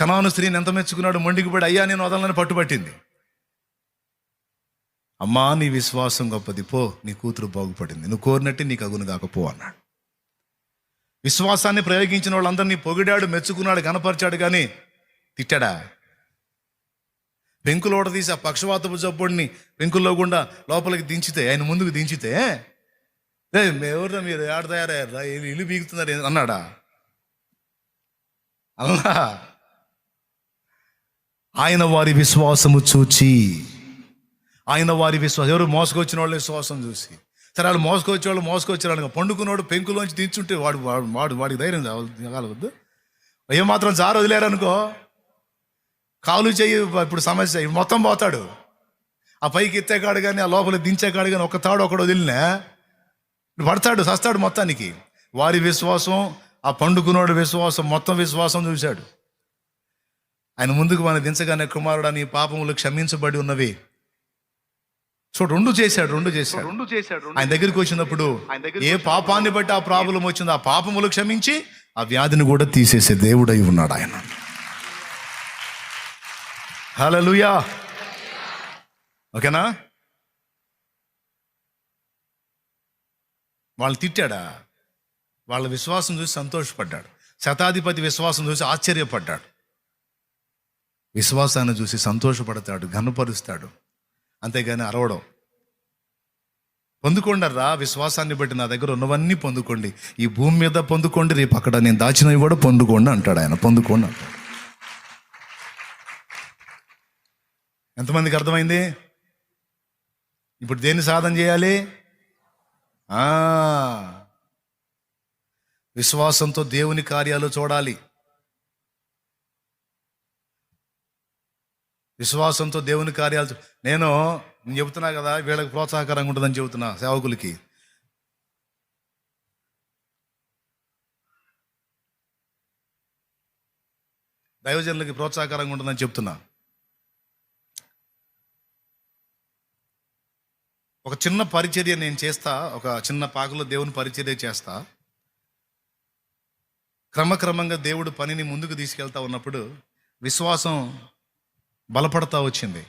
కనాను స్త్రీని ఎంత మెచ్చుకున్నాడు మొండికిపడి అయ్యా నేను వదలని పట్టుబట్టింది. అమ్మా నీ విశ్వాసం గొప్పది. పో నీ కూతురు బాగుపడింది. నువ్వు కోరినట్టు నీకు అగును కాకపో అన్నాడు. విశ్వాసాన్ని ప్రయోగించిన వాళ్ళందరినీ పొగిడాడు మెచ్చుకున్నాడు కనపరిచాడు కానీ తిట్టాడా? పెంకులోడ తీసి ఆ పక్షవాతపు జబ్బుడిని పెంకుల్లో గుండా లోపలికి దించితే ఆయన ముందుకు దించితే "ఏ, ఎవరు మీరు? ఏడ తయారయ్యారా ఇల్లు బీగుతున్నారు? అన్నాడా? అల్లా! ఆయన వారి విశ్వాసము చూచి ఆయన వారి విశ్వాసం ఎవరు మోసుకొచ్చిన వాళ్ళ విశ్వాసం చూసి. సరే వాళ్ళు మోసుకొచ్చే వాళ్ళు మోసుకొచ్చిన పండుకున్నోడు పెంకులోంచి దించుంటే వాడు వాడు వాడు వాడికి ధైర్యం కాగలవద్దు ఏమాత్రం జారు వదిలేరనుకో కాలు చెయ్యి ఇప్పుడు సమస్య మొత్తం పోతాడు. ఆ పైకి ఎత్తే కాడు కానీ ఆ లోపల దించే కాడు కానీ ఒక తాడు ఒకడు వదిలినా పడతాడు సస్తాడు మొత్తానికి. వారి విశ్వాసం ఆ పండుకున్నోడు విశ్వాసం మొత్తం విశ్వాసం చూశాడు. ఆయన ముందుకు మన దించగానే కుమారుడు నీ పాపములు క్షమించబడి ఉన్నవి. చూడు రెండు చేశాడు రెండు చేశాడు. రెండు చేశాడు ఆయన దగ్గరికి వచ్చినప్పుడు ఏ పాపాన్ని బట్టి ఆ ప్రాబ్లం వచ్చిందో ఆ పాపములు క్షమించి ఆ వ్యాధిని కూడా తీసేసే దేవుడై ఉన్నాడు ఆయన. హల్లెలూయా. ఓకేనా? వాళ్ళు తిట్టాడా? వాళ్ళ విశ్వాసం చూసి సంతోషపడ్డాడు. శతాధిపతి విశ్వాసం చూసి ఆశ్చర్యపడ్డాడు. విశ్వాసాన్ని చూసి సంతోషపడతాడు ఘనపరుస్తాడు. అంతేగాని అరవడం. పొందుకోండర్రా విశ్వాసాన్ని బట్టి నా దగ్గర ఉన్నవన్నీ పొందుకోండి. ఈ భూమి మీద పొందుకోండి రేపు అక్కడ నేను దాచినవి కూడా పొందుకోండి అంటాడు ఆయన పొందుకోండి అంటాడు. ఎంతమందికి అర్థమైంది? ఇప్పుడు దేన్ని సాధన చేయాలి? విశ్వాసంతో దేవుని కార్యాలు చూడాలి. విశ్వాసంతో దేవుని కార్యాలు నేను నేను చెబుతున్నా కదా వీళ్ళకి ప్రోత్సాహకరంగా ఉంటుందని చెబుతున్నా సేవకులకి. దైవజనులకి ప్రోత్సాహకరంగా ఉంటుందని చెప్తున్నా ఒక చిన్న పరిచర్య నేను చేస్తా ఒక చిన్న పాకలో దేవుని పరిచర్య చేస్తా. క్రమక్రమంగా దేవుడు పనిని ముందుకు తీసుకెళ్తా ఉన్నప్పుడు విశ్వాసం బలపడతా వచ్చింది.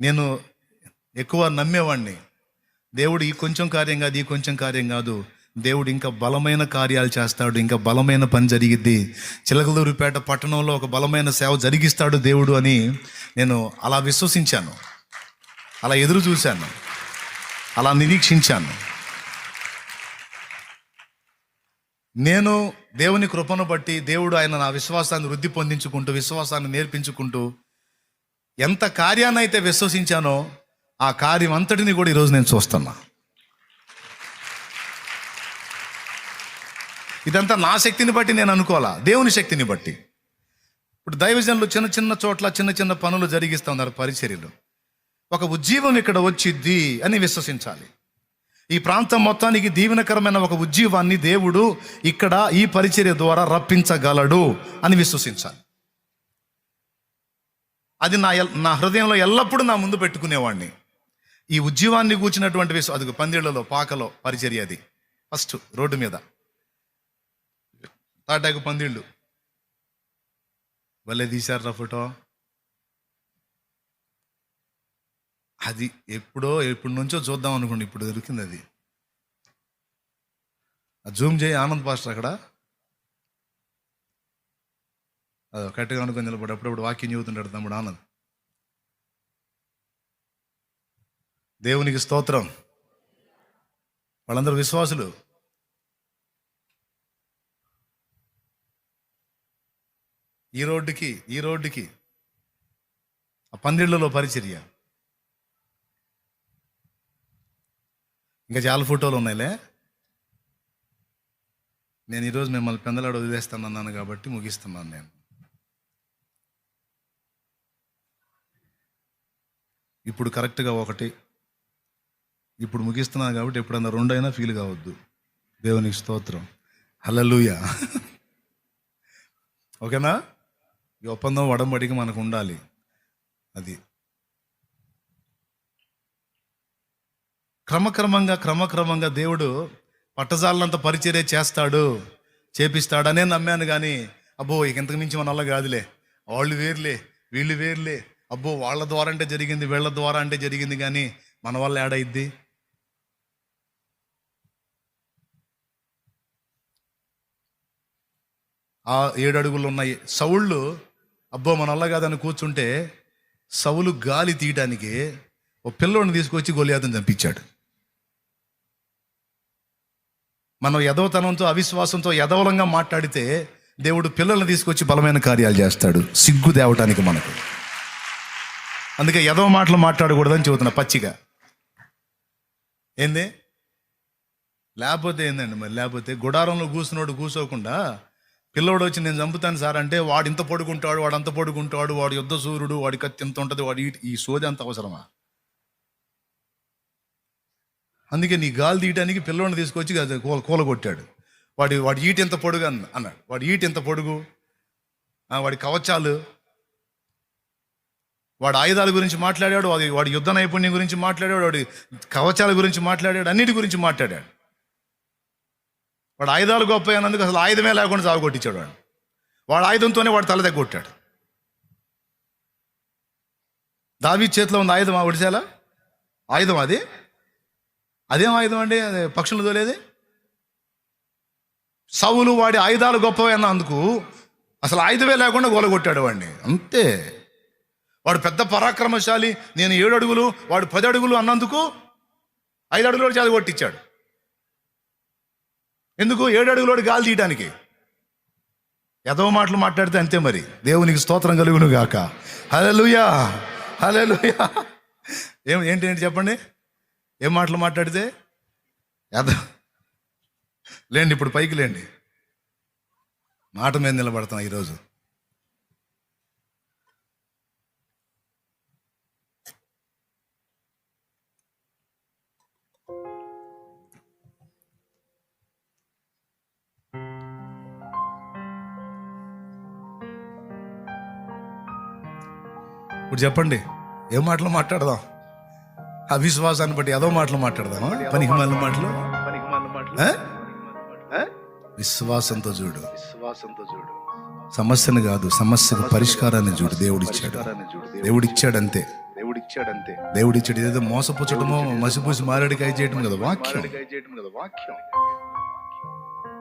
నేను ఎక్కువ నమ్మేవాడిని దేవుడు ఈ కొంచెం కార్యం కాదు ఈ కొంచెం కార్యం కాదు. దేవుడు ఇంకా బలమైన కార్యాలు చేస్తాడు ఇంకా బలమైన పని జరిగిద్ది. చిలకలూరుపేట పట్టణంలో ఒక బలమైన సేవ జరిగిస్తాడు దేవుడు అని నేను అలా విశ్వసించాను. అలా ఎదురు చూశాను. అలా నిరీక్షించాను. నేను దేవుని కృపను బట్టి దేవుడు ఆయన నా విశ్వాసాన్ని వృద్ధి పొందించుకుంటూ విశ్వాసాన్ని నేర్పించుకుంటూ ఎంత కార్యాన్ని అయితే విశ్వసించానో ఆ కార్యం అంతటిని కూడా ఈరోజు నేను చూస్తున్నా. ఇదంతా నా శక్తిని బట్టి నేను అనుకోవాలా? దేవుని శక్తిని బట్టి. ఇప్పుడు దైవజనులు చిన్న చిన్న చోట్ల చిన్న చిన్న పనులు జరిగిస్తూ ఉన్నారు పరిచర్యలు. ఒక ఉజ్జీవం ఇక్కడ వచ్చిద్ది అని విశ్వసించాలి. ఈ ప్రాంతం మొత్తానికి దీవెనకరమైన ఒక ఉజ్జీవాన్ని దేవుడు ఇక్కడ ఈ పరిచర్య ద్వారా రప్పించగలడు అని విశ్వసించాలి. అది నా నా హృదయంలో ఎల్లప్పుడూ నా ముందు పెట్టుకునేవాడిని ఈ ఉజ్జీవాన్ని కూర్చున్నటువంటి విశ్వ అది పందిళ్ళలో పాకలో పరిచర్య అది. ఫస్ట్ రోడ్డు మీద. తాటాకు పందిళ్ళు. వల్లే తీశారా ఫోటో. అది ఎప్పుడో ఎప్పటి నుంచో చూద్దాం అనుకోండి ఇప్పుడు దొరికింది అది. జూమ్ చేయి ఆనంద్ పాస్టర్ అక్కడ. అది కరెక్ట్గా అనుకుని నిలబడి అప్పుడప్పుడు వాక్యం చెబుతుంటాడు తమ్ముడు ఆనంద్. దేవునికి స్తోత్రం. వాళ్ళందరూ విశ్వాసులు. ఈ రోడ్డుకి ఈ రోడ్డుకి ఆ పందిళ్ళలో పరిచర్య. ఇంకా చాలా ఫోటోలు ఉన్నాయిలే. నేను ఈరోజు మిమ్మల్ని పెందలాడు వదిలేస్తానన్నాను కాబట్టి ముగిస్తున్నాను నేను. ఇప్పుడు కరెక్ట్గా ఒకటి. ఇప్పుడు ముగిస్తున్నాను కాబట్టి ఎప్పుడన్నా రెండైనా ఫీల్ కావద్దు. దేవునికి స్తోత్రం. హలలుయ ఓకేనా? ఈ ఒప్పందం వడంబడికి మనకు ఉండాలి. అది. క్రమక్రమంగా క్రమక్రమంగా దేవుడు పట్టజాలంత పరిచర్య చేస్తాడు చేపిస్తాడనే నమ్మాను కానీ అబ్బో ఇక ఇంతకు మించి మన వల్ల కాదులే. వాళ్ళు వేర్లే వీళ్ళు వేర్లే. అబ్బో వాళ్ళ ద్వారా అంటే జరిగింది వీళ్ళ ద్వారా అంటే జరిగింది కానీ మన వల్ల ఏడైద్ది ఆ ఏడు అడుగులు ఉన్నాయి సౌళ్ళు అబ్బో మన వల్ల కాదని కూర్చుంటే సౌలు గాలి తీయటానికి ఓ పిల్లోడిని తీసుకొచ్చి గొలియాతను చంపించాడు. మనం ఎదవతనంతో అవిశ్వాసంతో ఎదవలంగా మాట్లాడితే దేవుడు పిల్లల్ని తీసుకొచ్చి బలమైన కార్యాలు చేస్తాడు. సిగ్గు తేవటానికి మనకు. అందుకే ఎదవ మాటలు మాట్లాడకూడదని చెబుతున్నా పచ్చిగా. ఏంది? లేకపోతే ఏందండి మరి? లేకపోతే గుడారంలో కూర్చున్నోడు కూసోకుండా పిల్లోడు వచ్చి నేను చంపుతాను సార్ అంటే వాడు ఇంత పడుకుంటాడు వాడు అంత పడుకుంటాడు వాడు యుద్ధ సూర్యుడు వాడి కత్తి ఎంత ఉంటుంది వాడి ఈ సోది అంత అవసరమా? అందుకే నీ గాలి తీయడానికి పిల్లోడిని తీసుకొచ్చి కూల కూలగొట్టాడు. వాడి వాడి ఈట ఎంత పొడుగు అన్న అన్నాడు. వాడి ఈట ఎంత పొడుగు? వాడి కవచాలు? వాడు ఆయుధాల గురించి మాట్లాడాడు వాడి వాడి యుద్ధ నైపుణ్యం గురించి మాట్లాడాడు వాడి కవచాల గురించి మాట్లాడాడు అన్నిటి గురించి మాట్లాడాడు. వాడు ఆయుధాలు గొప్ప అన్నందుకు అసలు ఆయుధమే లేకుండా సాగుకొట్టించాడు వాడు. వాడు ఆయుధంతోనే వాడు తల కొట్టాడు దావి చేతిలో ఉంది ఆయుధం ఆ ఒడిశాల? ఆయుధం అది? అదేం ఆయుధం అండి? అదే పక్షులు తోలేది? సవులు వాడి ఆయుధాలు గొప్పవి అన్నందుకు అసలు ఆయుధమే లేకుండా గోలగొట్టాడు వాడిని. అంతే. వాడు పెద్ద పరాక్రమశాలి నేను ఏడు అడుగులు వాడు పది అడుగులు అన్నందుకు ఐదు అడుగులోడు చేత కొట్టించాడు. ఎందుకు? ఏడు అడుగులోడు గాలి తీయడానికి ఎదవ మాటలు మాట్లాడితే అంతే మరి. దేవునికి స్తోత్రం కలుగును గాక. హలలుయా హలలుయా ఏం ఏంటి ఏంటి చెప్పండి? ఏం మాటలు మాట్లాడితే? ఎద లేండి ఇప్పుడు పైకి లేండి. మాట మీద నిలబడుతున్నా ఈరోజు. ఇప్పుడు చెప్పండి ఏం మాటలు మాట్లాడదాం? అవిశ్వాసాన్ని బట్టి ఏదో మాటలు మాట్లాడదామా? పనికి మళ్ళీ మాటలు? విశ్వాసంతో చూడు. విశ్వాసంతో చూడు. సమస్యను కాదు సమస్యకు పరిష్కారాన్ని చూడు. దేవుడిచ్చాడు దేవుడిచ్చాడు అంతే దేవుడిచ్చాడంతే. దేవుడిచ్చాడు ఏదో మోసపుచ్చటమో మసిపూసి మారేడికాయ చేయటం కదా వాక్యం. వాక్యం.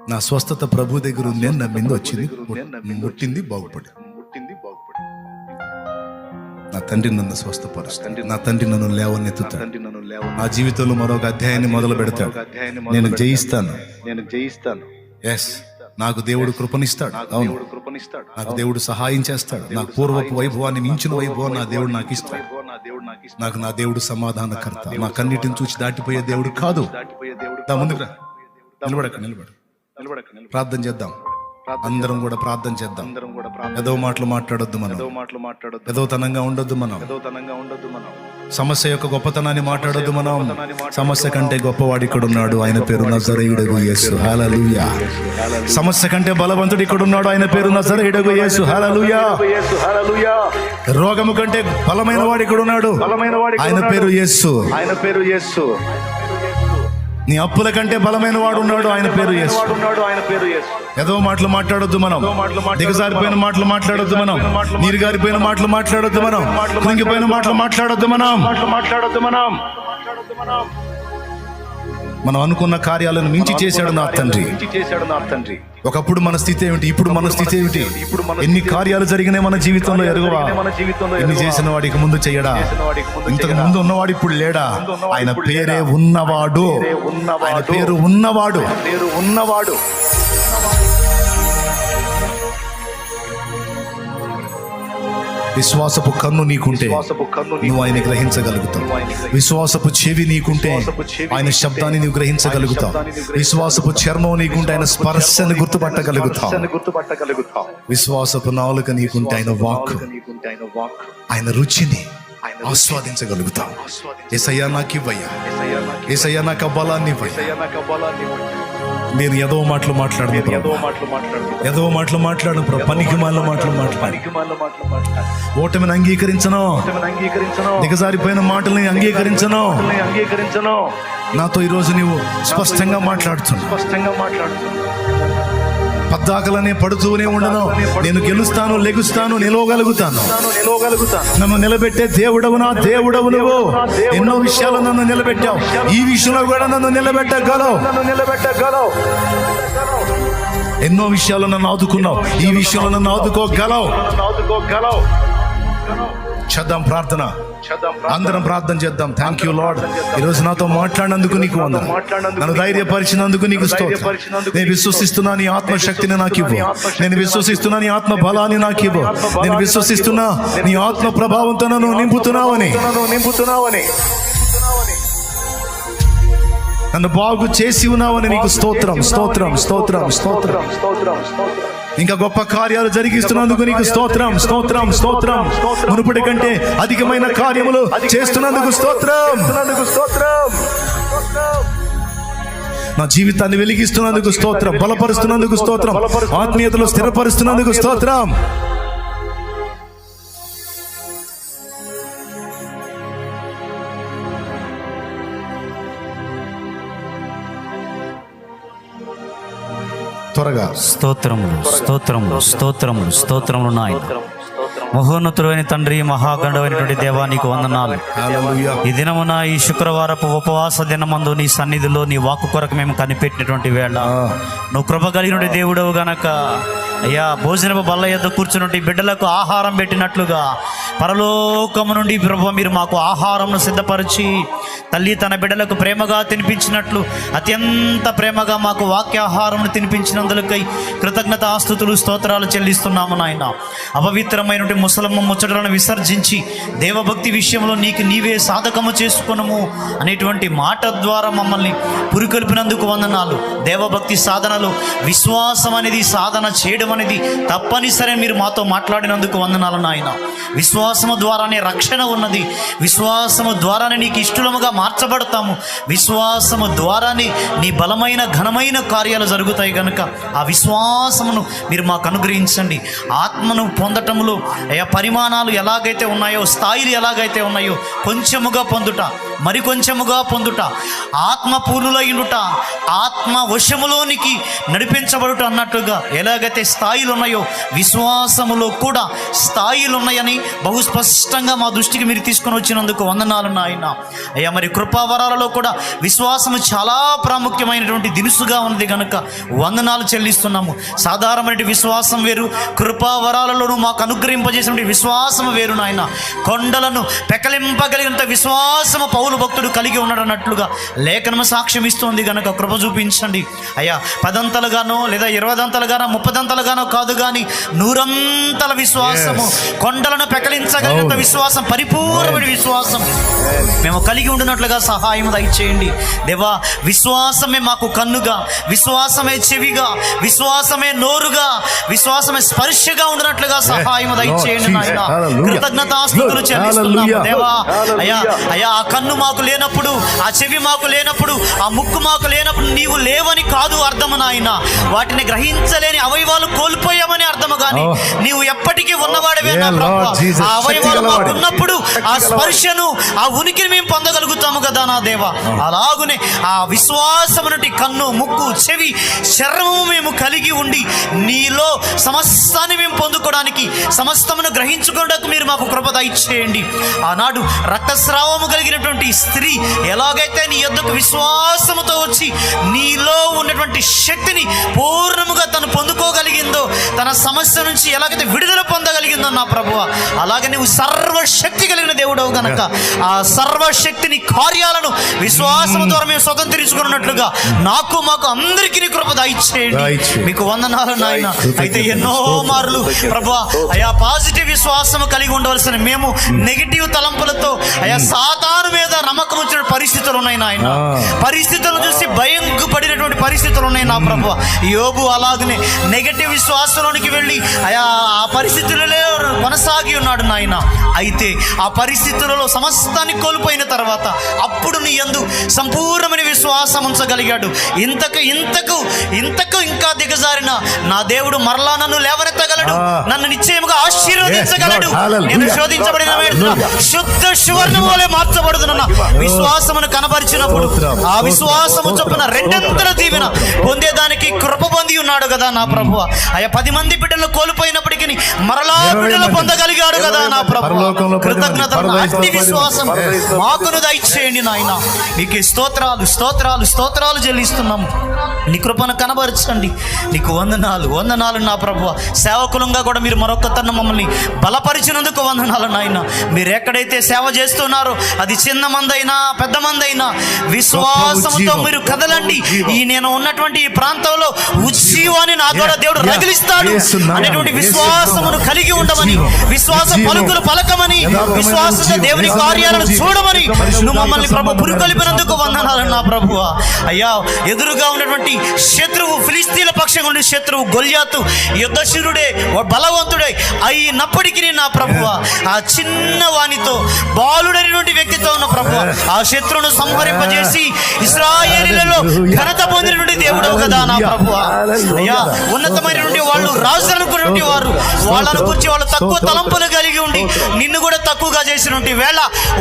నా స్వస్థత ప్రభు దగ్గర ఉంది అని నమ్మింది వచ్చింది. ముట్టింది బాగుపడి ముట్టింది బాగుపడి నా తండ్రి నన్ను స్వస్థపరుస్తాడు. నా తండ్రి నన్ను లేవనెత్తుతాడు. నా జీవితంలో మరొక అధ్యాయాన్ని మొదలు పెడతాడు నేను జయిస్తాను. నేను జయిస్తాను. ఎస్ నాకు దేవుడు కృపనిస్తాడు. అవును. కృపనిస్తాడు. నాకు దేవుడు సహాయం చేస్తాడు. నాకు పూర్వపు వైభవాన్ని మించిన వైభవం నా దేవుడు నాకు ఇస్తాడు నా నాకు నా దేవుడు సమాధానకర్త నా కన్నిటిని చూసి దాటిపోయే దేవుడు కాదు. దాటిపోయే దేవుడు నిలబడక నిలబడు. నిలబడక నిలబడ ప్రార్థన చేద్దాం. అందరం కూడా ప్రార్థన చేద్దాం. అందరం కూడా ఏదో మాటలు మాట్లాడొద్దు మనం. ఏదో మాటలు మాట్లాడొద్దు. ఏదో తనంగా ఉండొద్దు మనం. ఏదో తనంగా ఉండొద్దు మనం. సమస్య యొక్క గొప్పతనాన్ని మాట్లాడొద్దు మనం. సమస్య కంటే గొప్పవాడు ఇక్కడ ఉన్నాడు ఆయన పేరు నజరేయుడగు యేసు. హల్లెలూయా. సమస్య కంటే బలవంతుడు ఇక్కడ ఉన్నాడు ఆయన పేరు నజరేయుడగు యేసు. హల్లెలూయా. యేసు. హల్లెలూయా. రోగము కంటే బలమైన వాడు ఇక్కడ ఉన్నాడు బలమైన వాడు ఆయన పేరు యేసు. ఆయన పేరు యేసు. నీ అప్పుల కంటే బలమైన వాడు ఉన్నాడు ఆయన పేరు ఏదో మాటలు మాట్లాడొద్దు మనం. దిగజారిపోయిన మాటలు మాట్లాడొద్దు మనం. నీరు గారిపోయిన మాటలు మాట్లాడొద్దు మనం. కృంగిపోయిన మాటలు మాట్లాడొద్దు మనం. మాటలు మాట్లాడొద్దు మనం. మనం అనుకున్న కార్యాలను మించి చేశాడు నా తండ్రి. తండ్రి. ఒకప్పుడు మన స్థితి ఏమిటి? ఇప్పుడు మన స్థితి ఏమిటి? ఇప్పుడు ఎన్ని కార్యాలు జరిగినాయి మన జీవితంలో ఎరుగువా? ఎన్ని చేసిన వాడికి ముందు ముందు ఇంతకు ముందు ఉన్నవాడు ఇప్పుడు లేడా? ఆయన పేరే ఉన్నవాడు. ఉన్నవాడు. ఆయన పేరు ఉన్నవాడు. పేరు ఉన్నవాడు. విశ్వాసపు కన్ను నీకుంటే నువ్వు ఆయన గ్రహించగలుగుతావు. విశ్వాసపు చెవి నీకుంటే ఆయన శబ్దాన్ని నువ్వు గ్రహించగలుగుతావు. విశ్వాసపు చర్మం నీకుంటే ఆయన స్పర్శని గుర్తుపట్టగలుగుతావు. విశ్వాసపు నాలుక నీకుంటే ఆయన వాక్. ఆయన రుచిని ఆస్వాదించగలుగుతావు. ఏసయ్యా నాకు ఇవ్వయ్యా. ఏసయ్యా నాకు బలాన్ని ఇవ్వయ్యా. నేను ఏదో మాటలు మాట్లాడను ఏదో మాటలు మాట్లాడు ఏదో మాటలు మాట్లాడను ప్రభు. పనికి మాల మాటలు మాట్లాడు. పనికి మాల మాటలు మాట్లాడు. ఓటమిని అంగీకరించను. దిగజారిపోయిన మాటల్ని అంగీకరించను. అంగీకరించను. నాతో ఈరోజు నీవు స్పష్టంగా మాట్లాడుతున్నావు స్పష్టంగా మాట్లాడుతుంది పద్దాకలనే పడుతూనే ఉండను. నేను గెలుస్తాను లెగుస్తాను నిలవగలుగుతాను. నన్ను నిలబెట్టే దేవుడవు నా దేవుడవు నువ్వు. ఎన్నో విషయాలు నన్ను నిలబెట్టావు. ఈ విషయంలో కూడా నన్ను నిలబెట్టగలవు. నిలబెట్టగలవు ఎన్నో విషయాలు నన్ను ఆదుకున్నావు. ఈ విషయంలో నన్ను ఆదుకోగలవు ఆదుకోగలవు. చేద్దాం ప్రార్థన. అందరం ప్రార్థన చేద్దాం. థ్యాంక్ యూ లార్డ్ ఈ రోజు నాతో మాట్లాడినందుకు నీకు వందనం. నన్ను ధైర్యపరిచినందుకు నీకు నేను విశ్వసిస్తున్నా నీ ఆత్మశక్తిని నాకు ఇవ్వు. నేను విశ్వసిస్తున్నా నీ ఆత్మ బలాన్ని నాకు ఇవ్వు. నేను విశ్వసిస్తున్నా నీ ఆత్మ ప్రభావంతో నన్ను నింపుతున్నావని నింపుతున్నావని. నన్ను బాగు చేసి ఉన్నావని నీకు స్తోత్రం స్తోత్రం స్తోత్రం స్తోత్రం. స్తోత్రం స్తోత్రం. ఇంకా గొప్ప కార్యాలు జరిగిస్తున్నందుకు నీకు స్తోత్రం స్తోత్రం స్తోత్రం. మునుపటి కంటే అధికమైన కార్యములు చేస్తున్నందుకు స్తోత్రం. స్తోత్రం. నా జీవితాన్ని వెలిగిస్తున్నందుకు స్తోత్రం బలపరుస్తున్నందుకు స్తోత్రం. ఆత్మీయతలో స్థిరపరుస్తున్నందుకు స్తోత్రం. త్వరగా. స్తోత్రములు స్తోత్రములు స్తోత్రములు స్తోత్రములు నాయన. మహోన్నతుడైన తండ్రి మహాగండమైనటువంటి దేవా నీకు వందనాలు. ఈ దినమున ఈ శుక్రవారపు ఉపవాస దినమందు నీ సన్నిధిలో నీ వాక్కు కొరకు మేము కనిపెట్టినటువంటి వేళ. నువ్వు కృప కలిగిన దేవుడవు గనక. అయ్యా భోజనపు బల్ల యొద్ద కూర్చున్నట్టు బిడ్డలకు ఆహారం పెట్టినట్లుగా పరలోకము నుండి ప్రభు మీరు మాకు ఆహారంను సిద్ధపరిచి తల్లి తన బిడ్డలకు ప్రేమగా తినిపించినట్లు అత్యంత ప్రేమగా మాకు వాక్యాహారంను తినిపించినందులకై కృతజ్ఞత ఆస్తుతులు స్తోత్రాలు చెల్లిస్తున్నాము నాయన. అపవిత్రమైనటువంటి ముసలమ్మ ముచ్చటలను విసర్జించి దేవభక్తి విషయంలో నీకు నీవే సాధకము చేసుకునము అనేటువంటి మాట ద్వారా మమ్మల్ని పురికొల్పినందుకు వందనాలు. దేవభక్తి సాధనలో విశ్వాసం అనేది సాధన చేయడం అనేది తప్పనిసరి మీరు మాతో మాట్లాడినందుకు వందనాలు నాయన. విశ్వాసము ద్వారానే రక్షణ ఉన్నది. విశ్వాసము ద్వారానే నీకు ఇష్టలముగా మార్చబడతాము. విశ్వాసము ద్వారానే నీ బలమైన ఘనమైన కార్యాలు జరుగుతాయి కనుక ఆ విశ్వాసమును మీరు మాకు అనుగ్రహించండి. ఆత్మను పొందటములో అయ్యా పరిమాణాలు ఎలాగైతే ఉన్నాయో స్థాయిలు ఎలాగైతే ఉన్నాయో కొంచెముగా పొందుట మరి కొంచెముగా పొందుట ఆత్మ పూర్ణులైనట ఆత్మ వశములోనికి నడిపించబడుట అన్నట్టుగా ఎలాగైతే స్థాయిలు ఉన్నాయో విశ్వాసములో కూడా స్థాయిలు ఉన్నాయని బహు స్పష్టంగా మా దృష్టికి మీరు తీసుకొని వచ్చినందుకు వందనాలు నాయన. అయ్యా మరి కృపావరాలలో కూడా విశ్వాసము చాలా ప్రాముఖ్యమైనటువంటి దినుసుగా ఉన్నది కనుక వందనాలు చెల్లిస్తున్నాము. సాధారణమైన విశ్వాసం వేరు కృపావరాలలోనూ మాకు అనుగ్రహింపజేసిన విశ్వాసము వేరు నాయన. కొండలను పెకలింపగలిగినంత విశ్వాసము పౌ పౌలు భక్తుడు కలిగి ఉన్నాడన్నట్లుగా లేఖనము సాక్ష్యం ఇస్తోంది గనక కృప చూపించండి అయ్యా పదంతలుగానో లేదా ఇరవదంతలుగానో ముప్పదంతలుగానో కాదు కానీ నూరంతల విశ్వాసము కొండలను పెకలించగలిగినంత అవును. విశ్వాసం పరిపూర్ణమైన విశ్వాసం మేము కలిగి ఉండినట్లుగా సహాయం దయచేయండి దేవా విశ్వాసమే మాకు కన్నుగా విశ్వాసమే చెవిగా విశ్వాసమే నోరుగా విశ్వాసమే స్పర్శగా ఉండినట్లుగా సహాయం దయచేయండి. నాయన. కృతజ్ఞతాస్తుతులు చెల్లిస్తున్నాము. దేవా అయ్యా. అయ్యా ఆ కన్ను మాకు లేనప్పుడు ఆ చెవి మాకు లేనప్పుడు ఆ ముక్కు మాకు లేనప్పుడు నీవు లేవని కాదు అర్థము నాయన వాటిని గ్రహించలేని అవయవాలు కోల్పోయామని అర్థము కానీ. నీవు ఎప్పటికీ ఉన్నవాడవే నా Jesus. ఆ అవయవాలు. ఉన్నప్పుడు ఆ స్పర్శను ఆ ఉనికిని మేము పొందగలుగుతాము కదా నా దేవా అలాగునే ఆ విశ్వాసము నుండి కన్ను ముక్కు చెవి శర్మము మేము కలిగి ఉండి నీలో సమస్తాన్ని మేము పొందుకోవడానికి సమస్తమును గ్రహించుకోవడానికి మీరు మాకు కృపద ఇచ్చేయండి ఆనాడు రక్తస్రావము కలిగినటువంటి స్త్రీ ఎలాగైతే నీ యొద్దకు విశ్వాసముతో వచ్చి నీలో ఉన్నటువంటి శక్తిని పూర్ణముగా తను పొందుకోగలిగిందో తన సమస్య నుంచి ఎలాగైతే విడుదల పొందగలిగిందో నా ప్రభువ. అలాగే నువ్వు సర్వశక్తి కలిగిన దేవుడవు గనక. ఆ సర్వశక్తిని కార్యాలను విశ్వాసము ద్వారా మేము స్వతంత్రించుకున్నట్లుగా నాకు మాకు అందరికీ నీ కృప దయచేయండి. మీకు వందనాలు నాయన. అయితే ఎన్నో మార్లు ప్రభా అయా పాజిటివ్ విశ్వాసము కలిగి ఉండవలసిన మేము నెగిటివ్ తలంపులతో అయా నమ్మకం వచ్చిన పరిస్థితులు ఉన్నాయి నాయన. ఆ. పరిస్థితులను చూసి భయంకు పడినటువంటి పరిస్థితులు ఉన్నాయి నా ప్రభు. యోబు అలాగనే నెగటివ్ విశ్వాసంలోనికి వెళ్ళి అయా ఆ పరిస్థితులలో కొనసాగి ఉన్నాడు నాయన. అయితే ఆ పరిస్థితులలో సమస్తాన్ని కోల్పోయిన తర్వాత అప్పుడు నీ యందు సంపూర్ణమైన విశ్వాసం ఉంచగలిగాడు. ఇంతకు ఇంతకు ఇంతకు ఇంకా దిగజారిన నా దేవుడు మరలా నన్ను లేవనెత్తగలడు ఆ. నన్ను నిశ్చయముగా ఆశీర్వదించగలడు. నేను శోధించబడిన శుద్ధ సువర్ణ వలె మార్చబడుతున్న విశ్వాసమును కనబరిచినప్పుడు ఆ విశ్వాసము చొప్పున రెండంతల దీవెన. పొందేదానికి కృప పొంది ఉన్నాడు కదా నా ప్రభు అయ్యా పది మంది బిడ్డలు కోల్పోయినప్పటికీ మరలా బిడ్డలు. పొందగలిగాడు కదా నా ప్రభు. కృతజ్ఞత అట్టి. విశ్వాసం. మాకును దయచేయండి నాయన. నీకు స్తోత్రాలు స్తోత్రాలు స్తోత్రాలు చెల్లిస్తున్నాము. నీ కృపను కనబరచండి. నీకు వందనాలు వందనాలు నా ప్రభు సేవకులంగా కూడా మీరు మరొక తన మమ్మల్ని బలపరిచినందుకు వందనాలు నాయన మీరు ఎక్కడైతే సేవ చేస్తున్నారో అది చిన్న మందైనా పెద్ద మందైనా విశ్వాసంతో. మీరు కదలండి ఈ నేను ఉన్నటువంటి ఈ ప్రాంతంలో ఉజ్జీవాన్ని నా ద్వారా దేవుడు. రగిలిస్తాడు అనేటువంటి విశ్వాసమును. కలిగి ఉండమని. విశ్వాస. పలుకులు పలకమని విశ్వాస. దేవుని కార్యాలను. చూడమని నువ్వు మమ్మల్ని ప్రభు పురుకొలిపినందుకు వందనాలు నా ప్రభు అయ్యా ఎదురుగా ఉన్నటువంటి శత్రువు ఫిలిస్తీన్ల పక్షంగా ఉండే శత్రువు గొల్యాతు యుద్ధశూరుడే బలవంతుడే అయినప్పటికీ నా ప్రభు ఆ చిన్న వానితో బాలుడైనటువంటి వ్యక్తితో ఉన్న ప్రభు ఆ శత్రువును సంహరింపజేసి ఇస్రాయేలీలలో ఘనత పొందినటువంటి దేవుడు కదా నా ప్రభు అయ్యా ఉన్నతమైనటువంటి వాళ్ళు రాజు అనుకున్నటువంటి వారు వాళ్ళను గురించి వాళ్ళు తక్కువ తలంపులు కలిగి ఉండి నిన్ను కూడా తక్కువగా చేసినటువంటి వేళ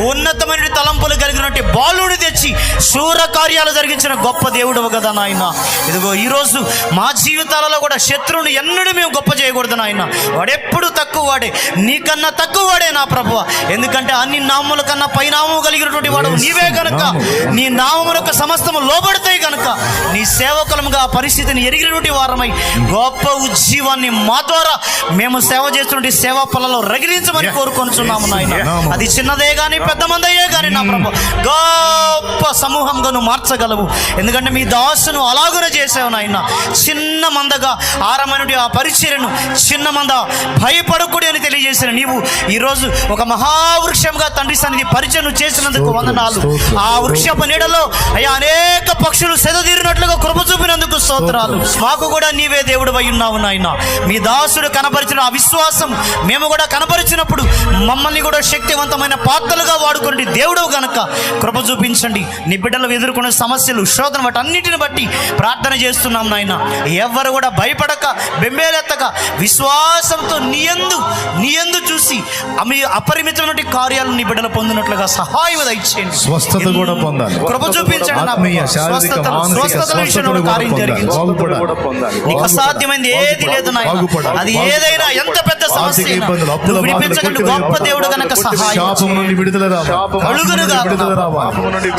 ఉన్నతమైన తలంపులు కలిగినటువంటి బాలుడు తెచ్చి శూర కార్యాలు జరిగించిన గొప్ప దేవుడు కదా నాయన. ఇదిగో ఈరోజు మా జీవితాలలో కూడా శత్రువుని ఎన్నడూ మేము గొప్ప చేయకూడదు. నాయన. వాడెప్పుడు తక్కువ వాడే నీకన్నా తక్కువ వాడే నా ప్రభు ఎందుకంటే అన్ని నామముల కన్నా పైనామము కలిగినటువంటి వాడు నీవే కనుక నీ నామములకు సమస్తము లోబడతాయి కనుక నీ సేవకులముగా ఆ పరిస్థితిని ఎరిగినటువంటి వారమై గొప్ప ఉజ్జీవాన్ని మా ద్వారా మేము సేవ చేస్తున్నటువంటి సేవా పొలలో రగిలించమని కోరుకొనుచున్నాము నాయన. అది చిన్నదే గాని పెద్ద మందయ్యే గాని నా ప్రభు గొప్ప సమూహంగా నువ్వు మార్చగలవు. ఎందుకంటే మీ దాసును అలాగున చేసావు నాయన. చిన్న మందగా ఆరమనుడి ఆ పరిచర్యను చిన్న మంద భయపడకూడదు అని తెలియజేసిన నీవు ఈరోజు ఒక మహావృక్షంగా తండ్రి సన్నిధి పరిచయం చేసినందుకు వందనాలు. ఆ వృక్షపు నీడలో అయ్యా అనేక పక్షులు సెదదీరినట్లుగా కృప చూపినందుకు స్తోత్రాలు. మాకు కూడా నీవే దేవుడు అయి ఉన్నావు నాయన. మీ దాసుడు కనపరిచిన ఆ విశ్వాసం మేము కూడా కనపరిచినప్పుడు మమ్మల్ని కూడా శక్తివంతమైన పాత్రలుగా వాడుకుని దేవుడు గనక కృప చూపించండి. నీ బిడ్డలు ఎదుర్కొనే సమస్యలు శోధన వాటి అన్నిటిని బట్టి ప్రార్థన చేస్తున్నాం నాయన. ఎవరు కూడా భయపడక బెంబేలెత్తక విశ్వాసంతో నీయందు నీయందు చూసి మీ అపరిమితమైన కార్యాలు నీ బిడ్డలు పొందినట్లుగా సహాయం దయచేయండి. స్వస్థత కూడా పొందాలి. కృప చూపించండి స్వస్థతలు- విషయంలో కార్యం నీకు అసాధ్యమైంది ఏది లేదు. అది. ఏదైనా ఎంత పెద్ద సమస్య కొట్టివేయబడి- గొప్ప దేవుడు గనక సహాయం శాపం నుండి విడుదల రావాలి.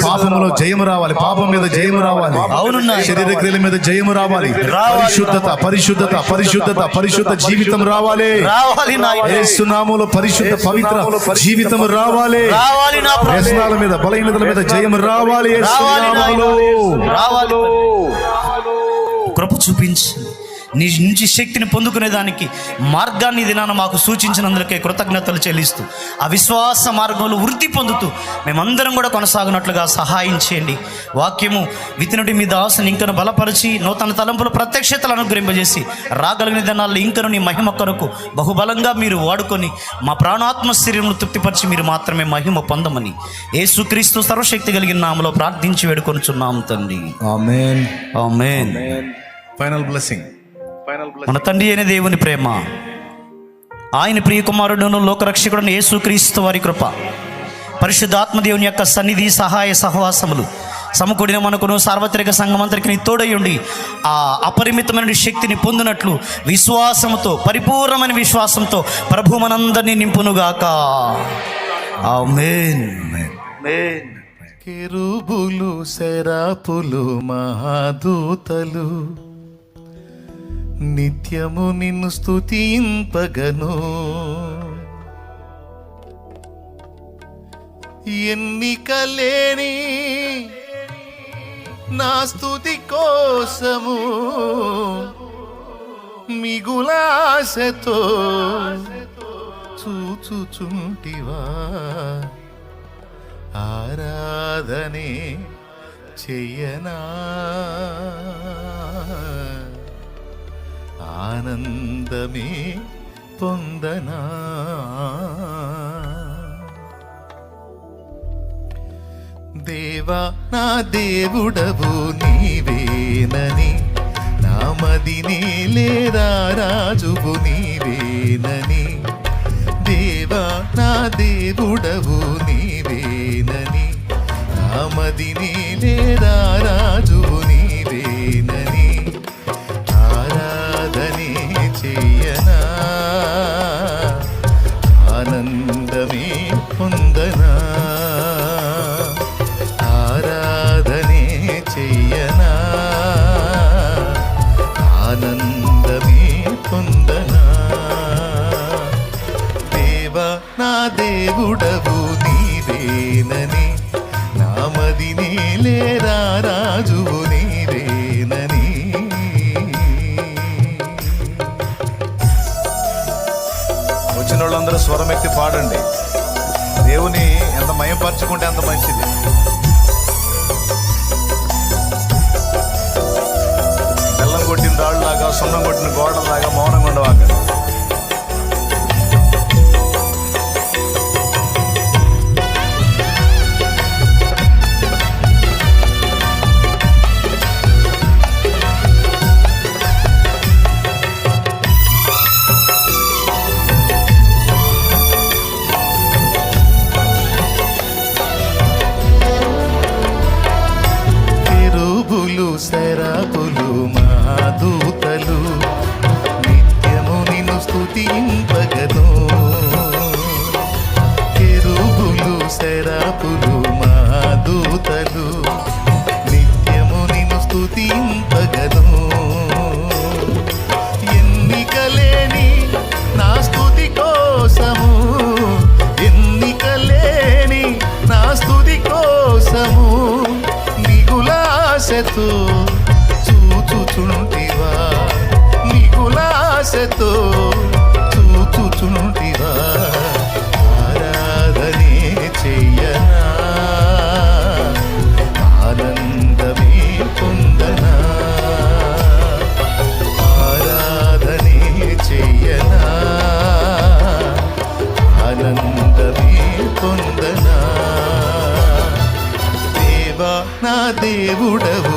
పాపములో జయము రావాలి. పాపం మీద జయము రావాలి. అవును. శరీర క్రియల మీద జయము రావాలి. రావాలి. పరిశుద్ధత పరిశుద్ధత పరిశుద్ధత పరిశుద్ధ జీవితం రావాలి. రావాలి ఏసునామములో పరిశుద్ధ పవిత్ర జీవితం రావాలి. రావాలి నా వ్యసనాల మీద బలహీనతల మీద జయం రావాలి. రావాలి. కృప చూపించు. నీ నుంచి శక్తిని పొందుకునే దానికి మార్గాన్ని దినాన మాకు సూచించినందుకే కృతజ్ఞతలు చెల్లిస్తూ ఆ విశ్వాస మార్గంలో వృద్ధి పొందుతూ మేమందరం కూడా కొనసాగినట్లుగా సహాయం చేయండి. వాక్యము వితినుడి మీ దాసుని ఇంకను బలపరిచి నూతన తలంపులు ప్రత్యక్షతలు అనుగ్రహింపజేసి రాగలిగిన దినాల్లో ఇంకను నీ మహిమ కొరకు బహుబలంగా మీరు వాడుకొని మా ప్రాణాత్మ శరీరమును తృప్తిపరిచి మీరు మాత్రమే మహిమ పొందమని యేసుక్రీస్తు సర్వశక్తి కలిగిన నామలో ప్రార్థించి వేడుకొనుచున్నాం తండ్రి. ఆమేన్. ఆమేన్. ఫైనల్ బ్లెస్సింగ్ మన తండ్రి అయిన దేవుని ప్రేమ. ఆయన ప్రియకుమారుడును లోకరక్షకుడును యేసుక్రీస్తు వారి కృప. పరిశుద్ధాత్మ దేవుని యొక్క సన్నిధి సహాయ సహవాసములు సమకూడిన మనకును సార్వత్రిక సంఘమంతరికి తోడయుండి ఆ అపరిమితమైన శక్తిని పొందినట్లు విశ్వాసముతో పరిపూర్ణమైన విశ్వాసంతో ప్రభు మనందరినీ నింపునుగాక. ఆమేన్. ఆమేన్ కెరుబులు శరాపులు మహాదూతలు నిత్యము నిన్ను స్తుతింపగను. ఎన్నికలేని నా స్థుతి కోసము మిగులాశతో చూచుచుంటివా. ఆరాధనే చెయ్యనా ఆనందమే పొందనా దేవా నా దేవుడవు నీవేనని నా మదిని లేదా రాజువు నీవేనని దేవా నా దేవుడవు నీవేనని నా లేదా రాజువు నీవేనని. వచ్చిన వాళ్ళందరూ స్వరం ఎత్తి పాడండి. దేవుని ఎంత మయపరచుకుంటే అంత మంచిది. బెల్లం కొట్టిన రాళ్ళలాగా సున్నం కొట్టిన గోడలాగా మౌనంగా ఉండవాక కెరూబులు మా దూతలు. నిత్యము నిన్ను స్తుతింపగను కెరూబులు శరాపులు నిగులాశతో చూచుచుంటివా? నిగులాశతో చూచుచుంటివా? ఆరాధనే చెయ్యనా? ఆనందమే పొందనా? ఆరాధనే చెయ్యనా? ఆనందమే పొందనా? దేవా నా దేవుడవు.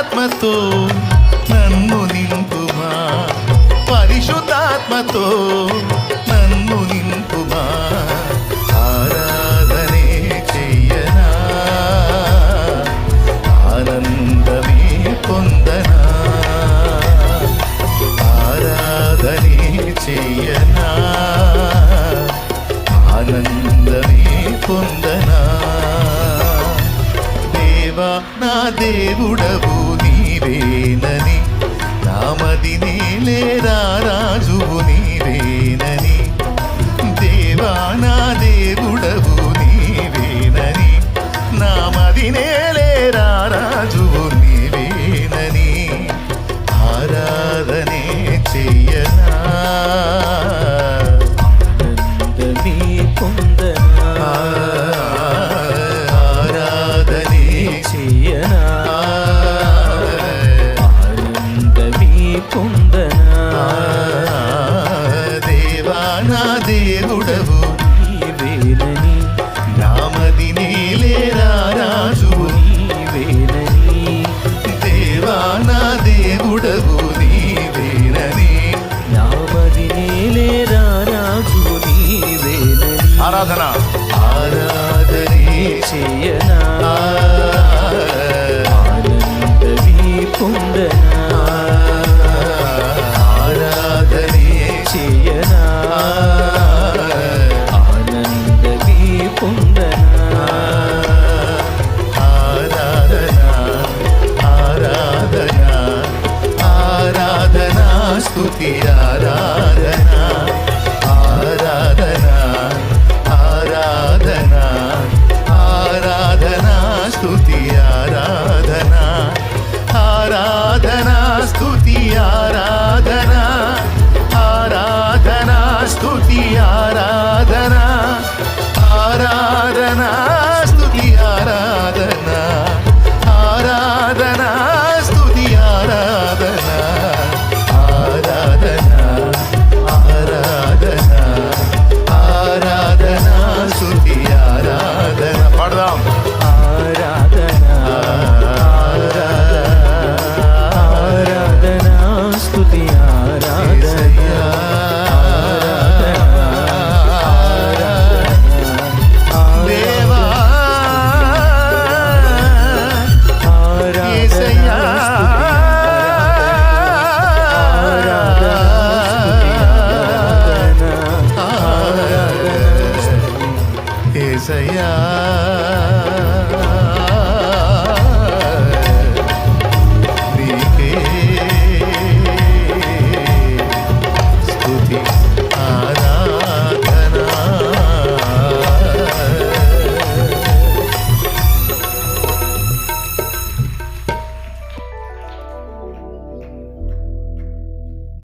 పరిశుద్ధాత్మతో నన్ను నింపుమా పరిశుద్ధాత్మతో ఆరాధనే